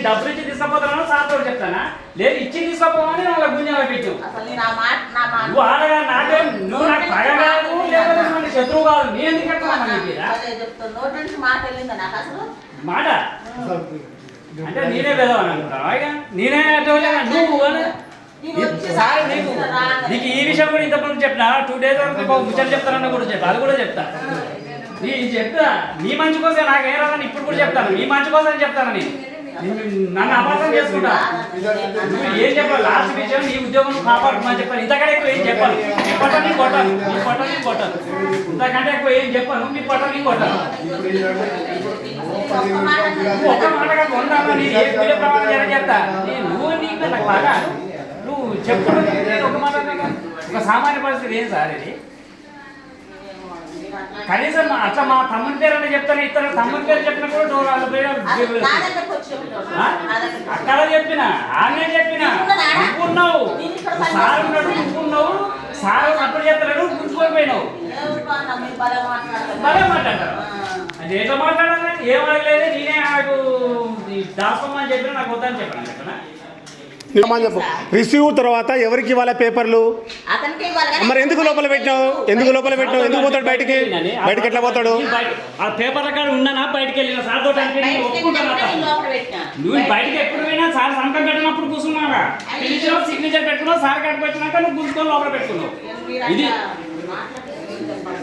నేను డబ్బులు ఇచ్చి తీసుకుపోతాను సార్తో చెప్తానా? లేదు ఇచ్చి తీసుకుపోమని వాళ్ళ గుంజాల పెట్టు అసలు నేను ఆ మాట నా మాట నువ్వు ఆడగా నాకేం నువ్వు నాకు పగ కాదు లేకపోతే మనకి శత్రువు కాదు. నేను ఎందుకు కట్టుకున్నా నీకు ఇలా? అదే చెప్తాను నోటి నుంచి మాట? అంటే నేనే పెదవాను అనుకుంటాను నేనే నువ్వు సార్ నీకు నీకు ఈ విషయం కూడా ఇంతకుముందు చెప్పిన? టూ డేస్ వరకు ముచ్చట చెప్తానన్న కూడా చెప్పా. అది కూడా చెప్తా. నీ చెప్తా నీ మంచి కోసం నాకు ఏ రాదని ఇప్పుడు కూడా చెప్తాను. నీ మంచి కోసం చెప్తాను నేను. నన్ను అపార్థం చేసుకుంటా. నువ్వు ఏం చెప్పాలి? లాస్ట్ విషయం నీ ఉద్యోగం కాపాడుకోమని చెప్పాను ఇంతకంటే ఎక్కువ ఏం చెప్పాను నీ పొట్ట నీ కొట్టాను నీ పొట్ట నీ కొట్టాను ఇంతకంటే ఎక్కువ ఏం చెప్పాను నీ పొట్ట నీ కొట్టాను నువ్వు ఒక్క మాటగా కాదు వంద నీ ఏ పిల్ల ప్రమాణం చేయాలి చెప్తా నువ్వు నీకు నాకు బాగా నువ్వు చెప్పుకుంటే ఒక మాట ఒక సామాన్య పరిస్థితి ఏం సార్ ఇది? కనీసం అట్లా మా తమ్ముని పేరు అంటే చెప్తాను ఇతను తమ్ముని పేరు చెప్పిన కూడా డోర్ వాళ్ళ పేరు. అక్కడ చెప్పిన ఆమె చెప్పిన నువ్వు ఉన్నావు సార్ ఉన్నాడు నువ్వు ఉన్నావు సార్ అప్పుడు చెప్తాడు గుంజుకొని పోయినావు ఎవరు బాగా మీరు భలే మాట్లాడతారు. అది ఎట్లా మాట్లాడాలి? ఏం అడగలేదు నేనే నాకు దాసుకోమని చెప్పిన నాకు వద్దని చెప్పాను చెప్పనా? నిజమని చెప్పు. రిసీవ్ తర్వాత ఎవరికి ఇవ్వాలి పేపర్లు? మరి ఎందుకు లోపల పెట్టినావు? ఎందుకు లోపల పెట్టినావు? ఎందుకు పోతాడు బయటికి? బయటికి ఎట్లా పోతాడు? ఆ పేపర్ల కాడ ఉన్నానా బయటికి వెళ్ళిన సార్ తోటి అంటే నేను బయటికి ఒప్పుకుంటాను వెళ్ళినప్పుడు నేను అట్లా. లోపల పెట్టినా. నువ్వు బయటికి ఎప్పుడు పోయినా సార్ సంతకం పెట్టినప్పుడు కూర్చున్నావా? సిగ్నేచర్ పెట్టుకున్నావు సార్ కట్టుకు వచ్చినాక నువ్వు కూర్చుకొని లోపల పెట్టుకున్నావు. ఇది అట్లా మాట్లాడితే ఏం చెప్పాలి?